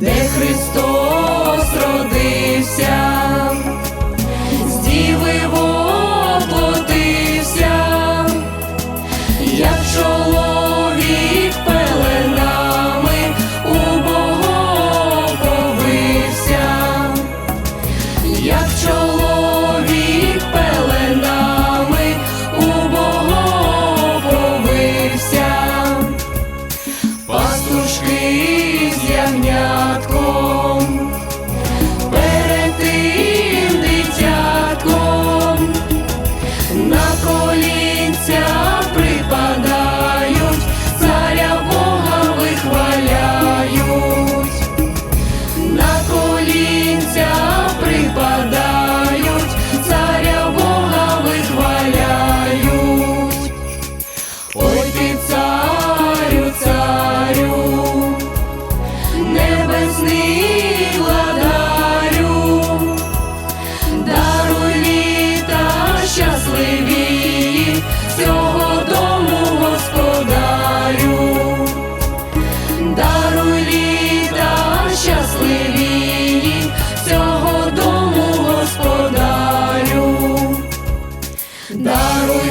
де Христос родився, з діви воплотився, як чоловік пеленами у Бога повився, як чоловік пеленами у Бога повився, пастушки. Дня Iglesia. Daruj